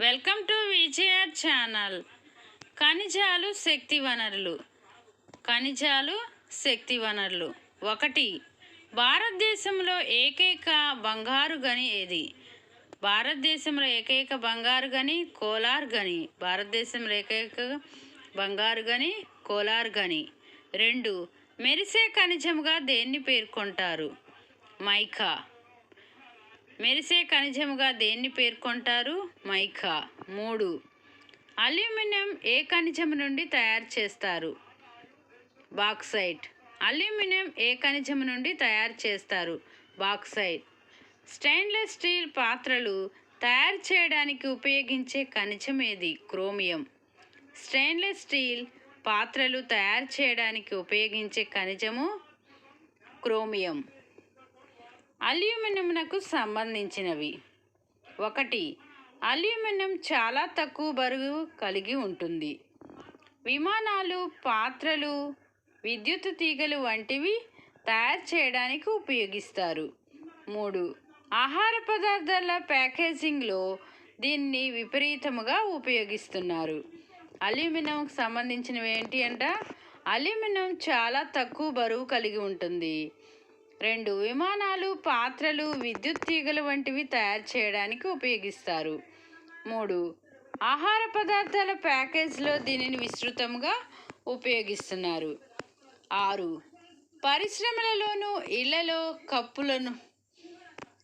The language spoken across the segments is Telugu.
Welcome to విజయర్ channel. ఖనిజాలు శక్తి వనరులు. ఖనిజాలు శక్తి వనరులు. ఒకటి భారతదేశంలో ఏకైక బంగారు గని ఏది? భారతదేశంలో ఏకైక బంగారు గని కోలార్ గని. భారతదేశంలో ఏకైక బంగారు గని కోలార్ గని. రెండు మెరిసే ఖనిజముగా దేన్ని పేర్కొంటారు? మైకా. మెరిసే ఖనిజముగా దేన్ని పేర్కొంటారు? మైకా. మూడు. అల్యూమినియం ఏ ఖనిజం నుండి తయారు చేస్తారు? బాక్సైట్. అల్యూమినియం ఏ ఖనిజం నుండి తయారు చేస్తారు? బాక్సైట్. స్టెయిన్లెస్ స్టీల్ పాత్రలు తయారు చేయడానికి ఉపయోగించే ఖనిజం ఏది? క్రోమియం. స్టెయిన్లెస్ స్టీల్ పాత్రలు తయారు చేయడానికి ఉపయోగించే ఖనిజము క్రోమియం. అల్యూమినియంకు సంబంధించినవి. ఒకటి అల్యూమినియం చాలా తక్కువ బరువు కలిగి ఉంటుంది. విమానాలు పాత్రలు విద్యుత్ తీగలు వంటివి తయారు చేయడానికి ఉపయోగిస్తారు. మూడు ఆహార పదార్థాల ప్యాకేజింగ్లో దీన్ని విపరీతముగా ఉపయోగిస్తున్నారు. అల్యూమినియంకి సంబంధించినవి ఏంటి అంట అల్యూమినియం చాలా తక్కువ బరువు కలిగి ఉంటుంది. రెండు విమానాలు పాత్రలు విద్యుత్ తీగలు వంటివి తయారు చేయడానికి ఉపయోగిస్తారు. మూడు ఆహార పదార్థాల ప్యాకేజ్లో దీనిని విస్తృతంగా ఉపయోగిస్తున్నారు. ఆరు పరిశ్రమలలోనూ ఇళ్ళలో కప్పులను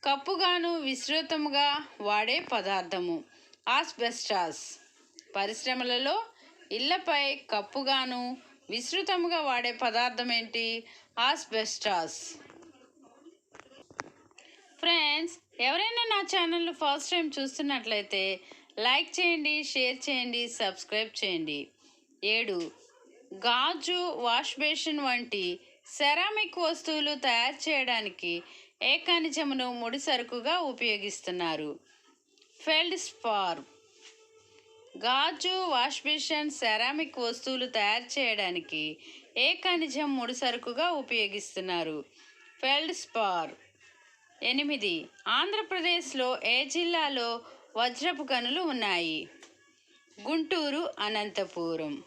కప్పుగాను విస్తృతంగా వాడే పదార్థము ఆస్బెస్టాస్. పరిశ్రమలలో ఇళ్ళపై కప్పుగాను విస్తృతముగా వాడే పదార్థం ఏంటి? ఆస్బెస్టాస్. ఫ్రెండ్స్ ఎవరైనా నా ఛానల్ ఫస్ట్ టైం చూస్తున్నట్లయితే లైక్ చేయండి షేర్ చేయండి సబ్స్క్రైబ్ చేయండి. ఏడు గాజు వాష్ బేసిన్ వంటి సెరామిక్ వస్తువులు తయారు చేయడానికి ఏ ఖనిజమును ముడి సరుకుగా ఉపయోగిస్తున్నారు. ఫెల్డ్ స్పార్ గాజు వాష్ బేసిన్ సెరామిక్ వస్తువులు తయారు చేయడానికి ఏ ఖనిజం ముడి సరుకుగా ఉపయోగిస్తున్నారు. ఫెల్డ్ స్పార్ ఎనిమిది. ఆంధ్రప్రదేశ్లో ఏ జిల్లాలో వజ్రపు గనులు ఉన్నాయి? గుంటూరు అనంతపురం.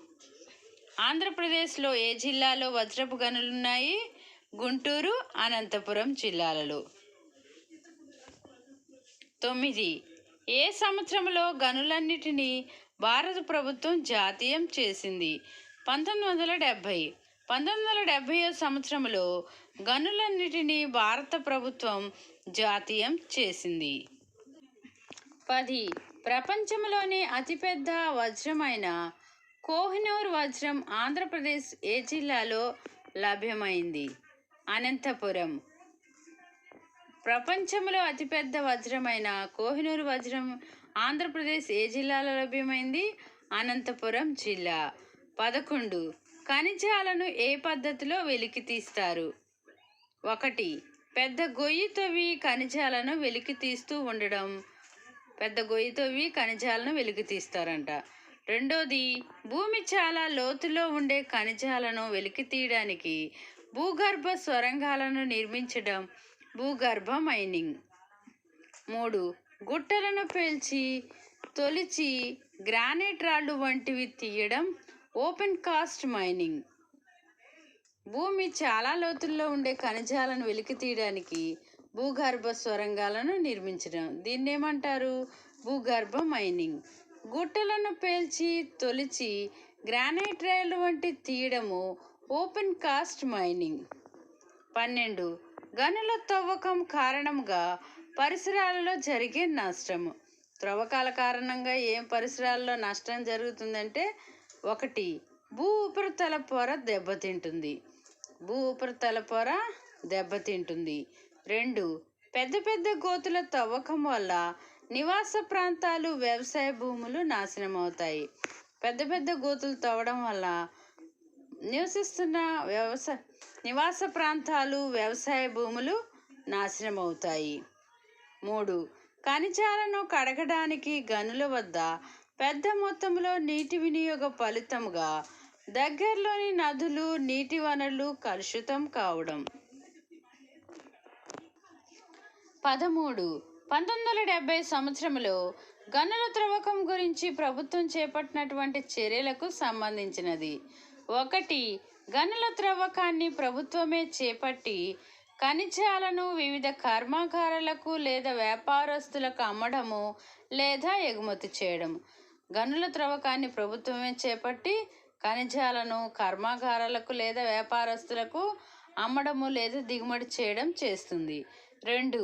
ఆంధ్రప్రదేశ్లో ఏ జిల్లాలో వజ్రపు గనులు ఉన్నాయి? గుంటూరు అనంతపురం జిల్లాలలో. తొమ్మిది. ఏ సంవత్సరంలో గనులన్నిటినీ భారత ప్రభుత్వం జాతీయం చేసింది? పంతొమ్మిది వందల డెబ్భై. పంతొమ్మిది వందల డెబ్భై సంవత్సరంలో గనులన్నిటినీ భారత ప్రభుత్వం జాతీయం చేసింది. పది. ప్రపంచంలోనే అతిపెద్ద వజ్రమైన కోహినూర్ వజ్రం ఆంధ్రప్రదేశ్ ఏ జిల్లాలో లభ్యమైంది? అనంతపురం. ప్రపంచంలో అతిపెద్ద వజ్రమైన కోహినూర్ వజ్రం ఆంధ్రప్రదేశ్ ఏ జిల్లాలో లభ్యమైంది? అనంతపురం జిల్లా. పదకొండు. ఖనిజాలను ఏ పద్ధతిలో వెలికి తీస్తారు? ఒకటి పెద్ద గొయ్యి తవ్వి ఖనిజాలను వెలికి తీస్తూ ఉండడం. పెద్ద గొయ్యి తవ్వి ఖనిజాలను వెలికి తీస్తారంట. రెండోది భూమి చాలా లోతులో ఉండే ఖనిజాలను వెలికి తీయడానికి భూగర్భ సొరంగాలను నిర్మించడం భూగర్భ మైనింగ్. మూడు గుట్టలను పేల్చి తొలిచి గ్రానైట్ రాళ్ళు వంటివి తీయడం ఓపెన్ కాస్ట్ మైనింగ్. భూమి చాలా లోతుల్లో ఉండే ఖనిజాలను వెలికి తీయడానికి భూగర్భ సొరంగాలను నిర్మించడం. దీన్ని ఏమంటారు భూగర్భ మైనింగ్. గుట్టలను పేల్చి తొలిచి గ్రానైట్ రైలు వంటి తీయడము ఓపెన్ కాస్ట్ మైనింగ్. పన్నెండు. గనుల తవ్వకం కారణంగా పరిసరాలలో జరిగే నష్టము. త్రవ్వకాల కారణంగా ఏం పరిసరాల్లో నష్టం జరుగుతుందంటే ఒకటి భూ ఉపరితల పొర దెబ్బతింటుంది. భూ ఉపరితల పొర దెబ్బతింటుంది. రెండు పెద్ద పెద్ద గోతుల తవ్వకం వల్ల నివాస ప్రాంతాలు వ్యవసాయ భూములు నాశనం అవుతాయి పెద్ద పెద్ద గోతులు తవ్వడం వల్ల నివసిస్తున్న వ్యవసాయ నివాస ప్రాంతాలు వ్యవసాయ భూములు నాశనం అవుతాయి మూడు ఖనిజాలను కడగడానికి గనుల వద్ద పెద్ద మొత్తంలో నీటి వినియోగ ఫలితంగా దగ్గరలోని నదులు నీటి వనరులు కలుషితం కావడం. పదమూడు. పంతొమ్మిది వందల డెబ్బై సంవత్సరంలో గనుల త్రవ్వకం గురించి ప్రభుత్వం చేపట్టినటువంటి చర్యలకు సంబంధించినది. ఒకటి గనుల త్రవ్వకాన్ని ప్రభుత్వమే చేపట్టి ఖనిజాలను వివిధ కర్మాగారాలకు లేదా వ్యాపారస్తులకు అమ్మడము లేదా ఎగుమతి చేయడం గనుల త్రవ్వకాన్ని ప్రభుత్వమే చేపట్టి ఖనిజాలను కర్మాగారాలకు లేదా వ్యాపారస్తులకు అమ్మడము లేదా దిగుమతి చేయడం చేస్తుంది. రెండు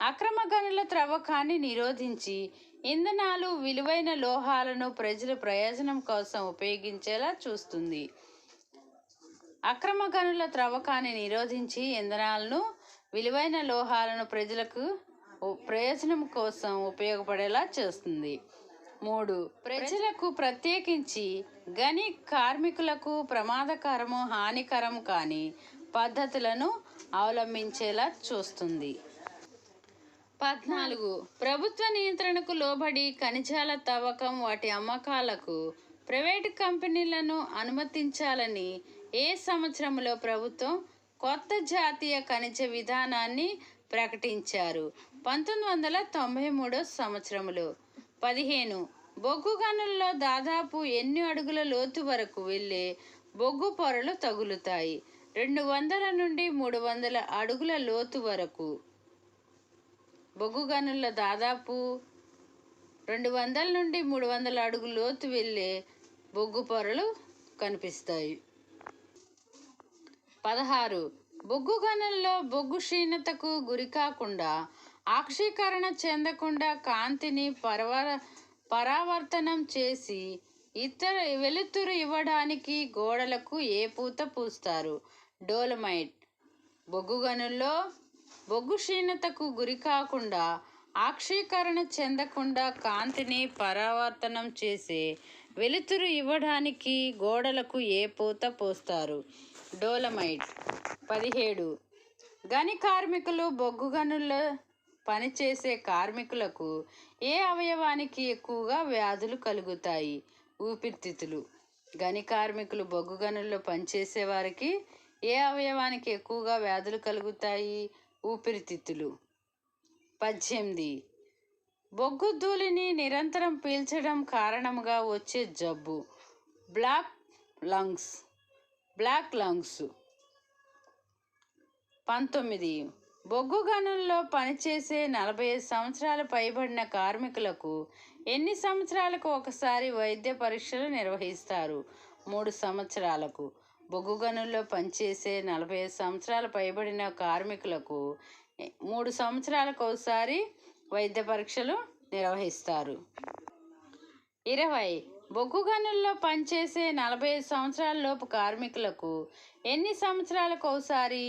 అక్రమ గనుల త్రవ్వకాన్ని నిరోధించి ఇంధనాలు విలువైన లోహాలను ప్రజల ప్రయోజనం కోసం ఉపయోగించేలా చూస్తుంది. అక్రమ గనుల త్రవ్వకాన్ని నిరోధించి ఇంధనాలను విలువైన లోహాలను ప్రజలకు ప్రయోజనం కోసం ఉపయోగపడేలా చేస్తుంది. మూడు. ప్రజలకు ప్రత్యేకించి గని కార్మికులకు ప్రమాదకరము హానికరం కాని పద్ధతులను అవలంబించేలా చూస్తుంది. పద్నాలుగు. ప్రభుత్వ నియంత్రణకు లోబడి ఖనిజాల తవ్వకం వాటి అమ్మకాలకు ప్రైవేటు కంపెనీలను అనుమతించాలని ఏ సంవత్సరంలో ప్రభుత్వం కొత్త జాతీయ ఖనిజ విధానాన్ని ప్రకటించారు? పంతొమ్మిది వందల తొంభై మూడో సంవత్సరంలో పదిహేను. బొగ్గు గనుల్లో దాదాపు ఎన్ని అడుగుల లోతు వరకు వెళ్ళే బొగ్గు పొరలు తగులుతాయి. రెండు వందల నుండి మూడు వందల అడుగుల లోతు వరకు. బొగ్గు గనుల్లో దాదాపు రెండు వందల నుండి మూడు వందల అడుగుల లోతు వెళ్ళే బొగ్గు పొరలు కనిపిస్తాయి. పదహారు. బొగ్గు గనుల్లో బొగ్గు క్షీణతకు గురి కాకుండా ఆక్షీకరణ చెందకుండా కాంతిని పరవర పరావర్తనం చేసి ఇతర వెలుతురు ఇవ్వడానికి గోడలకు ఏ పూత పూస్తారు? డోలమైట్. బొగ్గు గనుల్లో బొగ్గు క్షీణతకు గురి కాకుండా ఆక్షీకరణ చెందకుండా కాంతిని పరావర్తనం చేసే వెలుతురు ఇవ్వడానికి గోడలకు ఏ పూత పోస్తారు? డోలమైట్. పదిహేడు. గని కార్మికులు బొగ్గు గనుల్లో పనిచేసే కార్మికులకు ఏ అవయవానికి ఎక్కువగా వ్యాధులు కలుగుతాయి? ఊపిరితిత్తులు. గని కార్మికులు బొగ్గు గనుల్లో పనిచేసే వారికి ఏ అవయవానికి ఎక్కువగా వ్యాధులు కలుగుతాయి? ఊపిరితిత్తులు. పద్దెనిమిది. బొగ్గు ధూళిని నిరంతరం పీల్చడం కారణంగా వచ్చే జబ్బు. Black lungs. Black lungs. పంతొమ్మిది. బొగ్గు గనుల్లో పనిచేసే నలభై ఐదు సంవత్సరాలు పైబడిన కార్మికులకు ఎన్ని సంవత్సరాలకు ఒకసారి వైద్య పరీక్షలు నిర్వహిస్తారు? మూడు సంవత్సరాలకు. బొగ్గు గనుల్లో పనిచేసే నలభై ఐదు సంవత్సరాలు పైబడిన కార్మికులకు మూడు సంవత్సరాలకు ఒకసారి వైద్య పరీక్షలు నిర్వహిస్తారు. ఇరవై. బొగ్గు గనుల్లో పనిచేసే నలభై ఐదు సంవత్సరాల లోపు కార్మికులకు ఎన్ని సంవత్సరాలకు ఒకసారి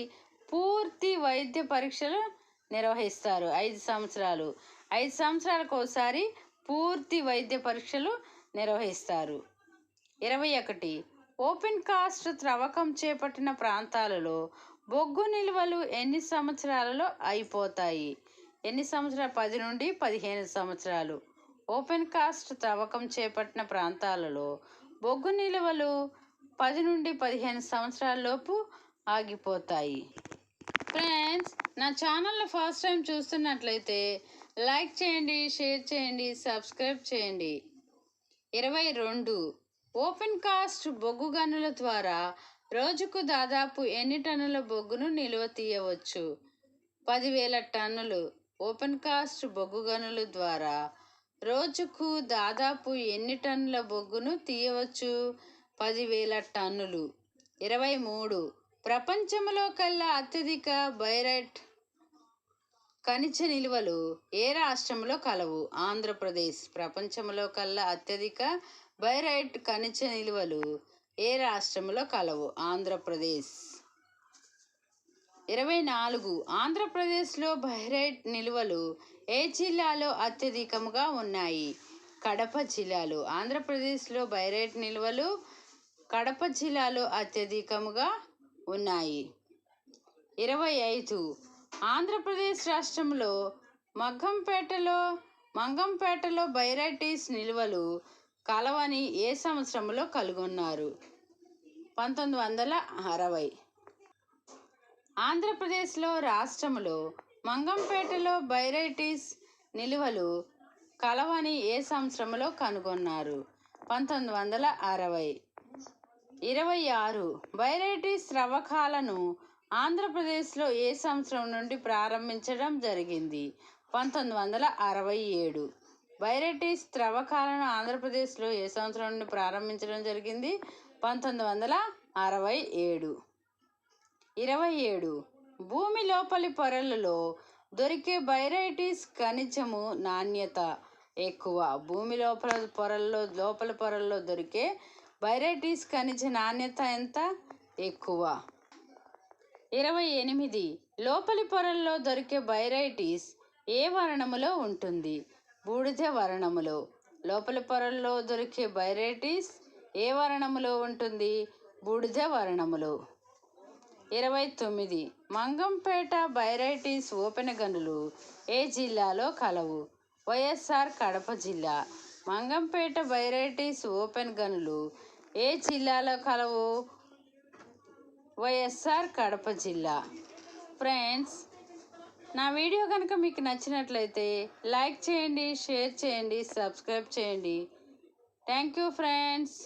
పూర్తి వైద్య పరీక్షలు నిర్వహిస్తారు. ఐదు సంవత్సరాలు. ఐదు సంవత్సరాలకు ఒకసారి పూర్తి వైద్య పరీక్షలు నిర్వహిస్తారు. ఇరవై ఒకటి. ఓపెన్ కాస్ట్ త్రవ్వకం చేపట్టిన ప్రాంతాలలో బొగ్గు నిల్వలు ఎన్ని సంవత్సరాలలో అయిపోతాయి? ఎన్ని సంవత్సరాలు? పది నుండి పదిహేను సంవత్సరాలు. ఓపెన్ కాస్ట్ త్రవ్వకం చేపట్టిన ప్రాంతాలలో బొగ్గు నిల్వలు పది నుండి పదిహేను సంవత్సరాల లోపు ఆగిపోతాయి. ఫ్రెండ్స్ నా ఛానల్ని ఫస్ట్ టైం చూస్తున్నట్లయితే లైక్ చేయండి షేర్ చేయండి సబ్స్క్రైబ్ చేయండి. ఇరవై రెండు. ఓపెన్ కాస్ట్ బొగ్గు గనుల ద్వారా రోజుకు దాదాపు ఎన్ని టన్నుల బొగ్గును నిల్వ తీయవచ్చు? పదివేల టన్నులు. ఓపెన్ కాస్ట్ బొగ్గు గనుల ద్వారా రోజుకు దాదాపు ఎన్ని టన్నుల బొగ్గును తీయవచ్చు? పదివేల టన్నులు. ఇరవై మూడు. ప్రపంచంలో కల్లా అత్యధిక బైరైట్ ఖనిజ నిల్వలు ఏ రాష్ట్రంలో కలవు? ఆంధ్రప్రదేశ్. ప్రపంచంలో కల్లా అత్యధిక బైరైట్ ఖనిజ నిల్వలు ఏ రాష్ట్రంలో కలవు? ఆంధ్రప్రదేశ్. ఇరవై నాలుగు. ఆంధ్రప్రదేశ్లో బైరైట్ నిల్వలు ఏ జిల్లాలో అత్యధికంగా ఉన్నాయి? కడప జిల్లాలో. ఆంధ్రప్రదేశ్లో బైరైట్ నిల్వలు కడప జిల్లాలో అత్యధికంగా ఉన్నాయి. ఇరవై ఐదు. ఆంధ్రప్రదేశ్ రాష్ట్రంలో మగ్గంపేటలో మంగంపేటలో బైరైటీస్ నిల్వలు కలవని ఏ సంవత్సరంలో కనుగొన్నారు? పంతొమ్మిది వందల అరవై. ఆంధ్రప్రదేశ్లో రాష్ట్రంలో మంగంపేటలో బైరైటీస్ నిలువలు కలవని ఏ సంవత్సరంలో కనుగొన్నారు? పంతొమ్మిది వందల అరవై. ఇరవై ఆరు వైరైటీస్ త్రవ్వకాలను ఆంధ్రప్రదేశ్లో ఏ సంవత్సరం నుండి ప్రారంభించడం జరిగింది? పంతొమ్మిది వందల అరవై ఏడు వైరైటీస్ త్రవ్వకాలను ఆంధ్రప్రదేశ్లో ఏ సంవత్సరం నుండి ప్రారంభించడం జరిగింది? పంతొమ్మిది వందల అరవై ఏడు ఇరవై ఏడు భూమి లోపలి పొరలలో దొరికే బైరైటీస్ ఖనిజము నాణ్యత ఎక్కువ. భూమి లోపల పొరల్లో లోపల పొరల్లో దొరికే వెరైటీస్ ఖనిజ నాణ్యత ఎంత? ఎక్కువ. ఇరవై ఎనిమిది. లోపలి పొరల్లో దొరికే బైరైటీస్ ఏ వర్ణములో ఉంటుంది? బూడిద వర్ణములో. లోపలి పొరల్లో దొరికే బైరైటీస్ ఏ వర్ణములో ఉంటుంది? బూడిద వర్ణములో. ఇరవై తొమ్మిది. మంగంపేట బైరైటీస్ ఓపెన్ గనులు ఏ జిల్లాలో కలవు? వైఎస్ఆర్ కడప జిల్లా. మంగంపేట బైరైటీస్ ఓపెన్ గనులు ఏ జిల్లాలో కలవు? వైఎస్ఆర్ కడప జిల్లా. ఫ్రెండ్స్ నా వీడియో కనుక మీకు నచ్చినట్లయితే లైక్ చేయండి షేర్ చేయండి సబ్స్క్రైబ్ చేయండి. Thank you friends.